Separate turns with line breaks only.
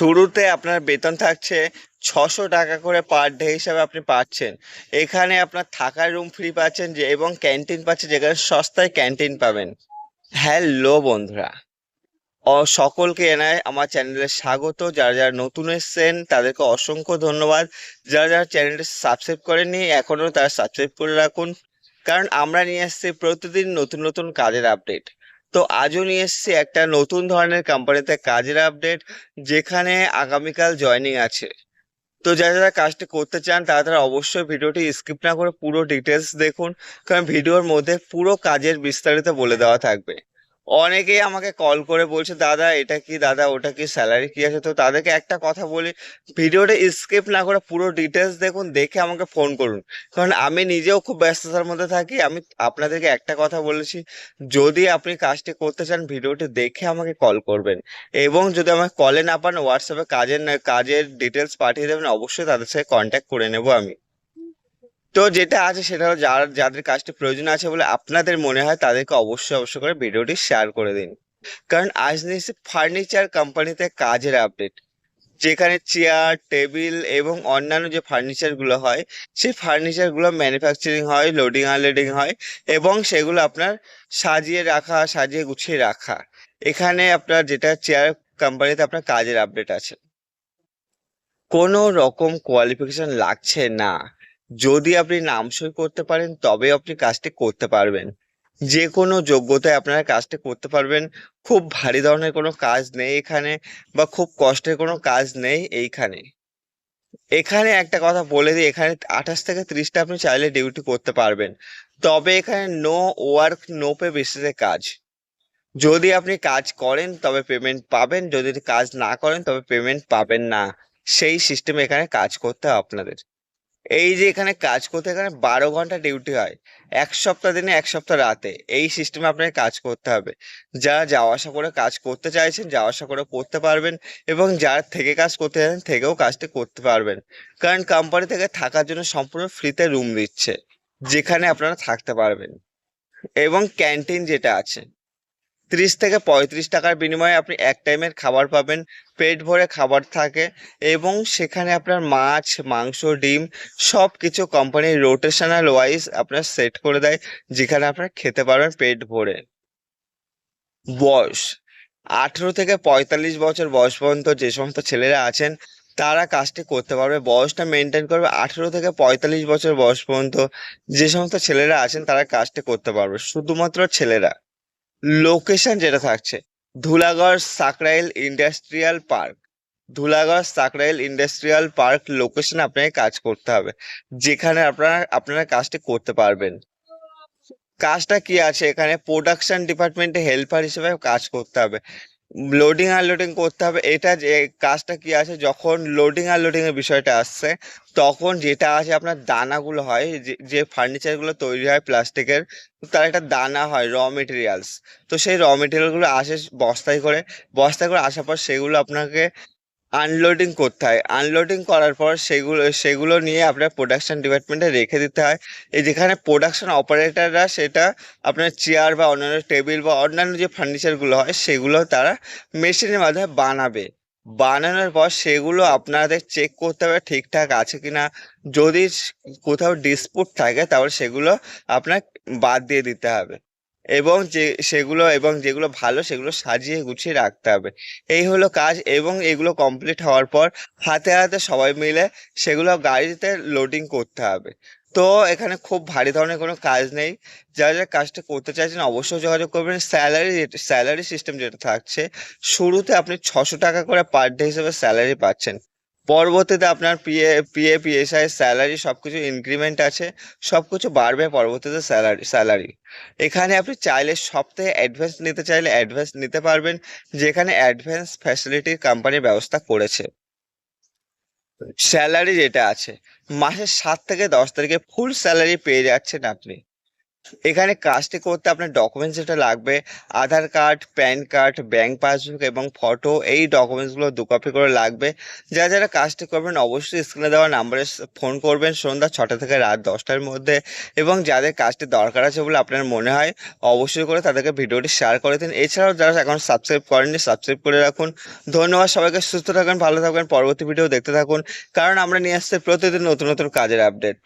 শুরুতে আপনার বেতন থাকছে ছশো টাকা করে পার ডে হিসাবে আপনি পাচ্ছেন। এখানে আপনার থাকার রুম ফ্রি পাচ্ছেন যে, এবং ক্যান্টিন পাচ্ছেন যেখানে সস্তায় ক্যান্টিন পাবেন। হ্যালো বন্ধুরা। ও সকলকে এনায় আমার চ্যানেলে স্বাগত। যারা যারা নতুন এসেছেন, তাদেরকে অসংখ্য ধন্যবাদ। যারা যারা চ্যানেলটি সাবস্ক্রাইব করেননি, এখনও তারা সাবস্ক্রাইব করে রাখুন। কারণ আমরা নিয়ে এসেছি প্রতিদিন নতুন নতুন কাজের আপডেট তো আজও নিয়ে এসেছি একটা নতুন ধরনের কোম্পানিতে কাজের আপডেট যেখানে আগামীকাল জয়নিং আছে। তো যারা যারা কাজটি করতে চান, তারা তারা অবশ্যই ভিডিওটি স্কিপ না করে পুরো ডিটেলস দেখুন, কারণ ভিডিওর মধ্যে পুরো কাজের বিস্তারিত বলে দেওয়া থাকবে। অনেকেই আমাকে কল করে বলছে, দাদা, এটা কি? দাদা, ওটা কি? স্যালারি কি আছে? তো তাদেরকে একটা কথা বলি ভিডিওটা স্কিপ না করে পুরো ডিটেলস দেখুন, দেখে আমাকে ফোন করুন। কারণ আমি নিজেও খুব ব্যস্ততার মধ্যে থাকি, আমি আপনাদেরকে একটা কথা বলেছি, যদি আপনি কাজটি করতে চান ভিডিওটি দেখে আমাকে কল করবেন। এবং যদি আমাকে কলে না পান হোয়াটসঅ্যাপে কাজের কাজের ডিটেলস পাঠিয়ে দেবেন, অবশ্যই তাদের সাথে কন্ট্যাক্ট করে নেব আমি। তো যেটা আছে সেটা হলো যার, যাদের কাজটি প্রয়োজন আছে বলে আপনাদের মনে হয় তাদেরকে অবশ্যই অবশ্যই করে ভিডিওটি শেয়ার করে দিন। কারণ আজ নিয়েছি ফার্নিচার কোম্পানিতে কাজের আপডেট যেখানে চেয়ার টেবিল এবং অন্যান্য যে ফার্নিচারগুলো হয়, সেই ফার্নিচারগুলো ম্যানুফ্যাকচারিং হয় লোডিং আনলোডিং হয় এবং সেগুলো আপনার সাজিয়ে রাখা, সাজিয়ে গুছিয়ে রাখা। এখানে আপনার যেটা চেয়ার কোম্পানিতে আপনার কাজের আপডেট আছে। কোনো রকম কোয়ালিফিকেশন লাগছে না। যদি আপনি নাম সই করতে পারেন তবে আপনি কাজটি করতে পারবেন। যে কোনো যোগ্যতায় আপনারা কাজটি করতে পারবেন। খুব ভারী ধরনের কোনো কাজ নেই এখানে, বা খুব কষ্টের কোনো কাজ নেই এইখানে। এখানে একটা কথা বলে দিই, এখানে আঠাশ থেকে ত্রিশটা আপনি চাইলে ডিউটি করতে পারবেন। তবে এখানে নো ওয়ার্ক নো পে বেসিসে কাজ। যদি আপনি কাজ করেন, তবে পেমেন্ট পাবেন। যদি কাজ না করেন, তবে পেমেন্ট পাবেন না। সেই সিস্টেমে এখানে কাজ করতে আপনাদের। এই যে এখানে কাজ করতে এখানে বারো ঘণ্টা ডিউটি হয়। এক সপ্তাহ দিনে, এক সপ্তাহ রাতে। এই সিস্টেমে আপনাকে কাজ করতে হবে। যারা যাওয়া আসা করে কাজ করতে চাইছেন, যাওয়া আসা করে করতে পারবেন এবং যারা থেকে কাজ করতে চাইছেন, থেকেও কাজটি করতে পারবেন। কারণ কোম্পানি থেকে থাকার জন্য সম্পূর্ণ ফ্রিতে রুম দিচ্ছে, যেখানে আপনারা থাকতে পারবেন। এবং ক্যান্টিন যেটা আছে ত্রিশ থেকে পঁয়ত্রিশ টাকার বিনিময়ে আপনি এক টাইমের খাবার পাবেন। পেট ভরে খাবার থাকে এবং সেখানে আপনার মাছ, মাংস, ডিম সব কিছু কোম্পানির রোটেশনাল ওয়াইজ আপনার সেট করে দেয়, যেখানে আপনারা খেতে পারবেন পেট ভরে। বয়স, আঠেরো থেকে পঁয়তাল্লিশ বছর বয়স পর্যন্ত যে সমস্ত ছেলেরা আছেন, তারা কাজটি করতে পারবে। বয়সটা মেনটেন করবে আঠেরো থেকে পঁয়তাল্লিশ বছর বয়স পর্যন্ত যে সমস্ত ছেলেরা আছেন, তারা কাজটি করতে পারবে। শুধুমাত্র ছেলেরা। লোকেশন যেটা থাকছে, Dhulagarh Sankrail industrial park Dhulagarh Sankrail industrial park location আপনাকে কাজ করতে হবে, যেখানে আপনারা আপনারা কাজটি করতে পারবেন। কাজটা কি আছে? এখানে প্রোডাকশন ডিপার্টমেন্টে হেল্পার হিসেবে কাজ করতে হবে। লোডিং আনলোডিং করতে হবে। এটা যে কাজটা কি আছে যখন লোডিং আনলোডিংয়ের বিষয়টা আসছে, তখন যেটা আছে আপনার দানাগুলো হয়, যে যে ফার্নিচারগুলো তৈরি হয় প্লাস্টিকের, তার একটা দানা হয় র মেটেরিয়ালস তো সেই র মেটেরিয়ালগুলো আসে বস্তায় করে। বস্তায় করে আসার পর সেগুলো আপনাকে আনলোডিং করতে হয়। আনলোডিং করার পর সেগুলো সেগুলো নিয়ে আপনার প্রোডাকশন ডিপার্টমেন্টে রেখে দিতে হয়। এই যেখানে প্রোডাকশান অপারেটররা সেটা আপনার চেয়ার বা অন্যান্য টেবিল বা অন্যান্য যে ফার্নিচারগুলো হয়, সেগুলো তারা মেশিনের মাধ্যমে বানাবে। বানানোর পর সেগুলো আপনাদের চেক করতে হবে ঠিকঠাক আছে কিনা। যদি কোথাও ডিসপুট থাকে, তাহলে সেগুলো আপনার বাদ দিয়ে দিতে হবে। এবং যে, সেগুলো এবং যেগুলো ভালো সেগুলো সাজিয়ে গুছিয়ে রাখতে হবে। এই হলো কাজ এবং এগুলো কমপ্লিট হওয়ার পর হাতে হাতে সবাই মিলে সেগুলো গাড়িতে লোডিং করতে হবে। তো এখানে খুব ভারী ধরনের কোনো কাজ নেই। যারা যারা কাজটা করতে চাইছেন অবশ্যই যোগাযোগ করবেন। স্যালারি স্যালারি সিস্টেম যেটা থাকছে, শুরুতে আপনি ছশো টাকা করে পার ডে হিসেবে স্যালারি পাচ্ছেন। পরবর্তীতে আপনার পিএ পিএ পিএসআই স্যালারি সব কিছু ইনক্রিমেন্ট আছে সব কিছু বাড়বে পরবর্তীতে স্যালারি স্যালারি এখানে আপনি চাইলে সপ্তাহে অ্যাডভান্স নিতে চাইলে অ্যাডভান্স নিতে পারবেন, যেখানে অ্যাডভান্স ফ্যাসিলিটির কোম্পানির ব্যবস্থা করেছে। স্যালারি যেটা আছে, মাসের সাত থেকে দশ তারিখে ফুল স্যালারি পেয়ে যাচ্ছেন আপনি। এখানে কাজটি করতে আপনার ডকুমেন্টস যেটা লাগবে, Aadhaar card, PAN card bank passbook এবং ফটো এই ডকুমেন্টসগুলো দু কপি করে লাগবে। যারা যারা কাজটি করবেন, অবশ্যই স্ক্রিনে দেওয়া নাম্বারে ফোন করবেন সন্ধ্যা ছটা থেকে রাত দশটার মধ্যে এবং যাদের কাজটি দরকার আছে বলে আপনার মনে হয়, অবশ্যই করে তাদেরকে ভিডিওটি শেয়ার করে দিন। এছাড়াও যারা এখন সাবস্ক্রাইব করেননি সাবস্ক্রাইব করে রাখুন। ধন্যবাদ সবাইকে, সুস্থ থাকবেন ভালো থাকবেন পরবর্তী ভিডিও দেখতে থাকুন। কারণ আমরা নিয়ে আসছি প্রতিদিন নতুন নতুন কাজের আপডেট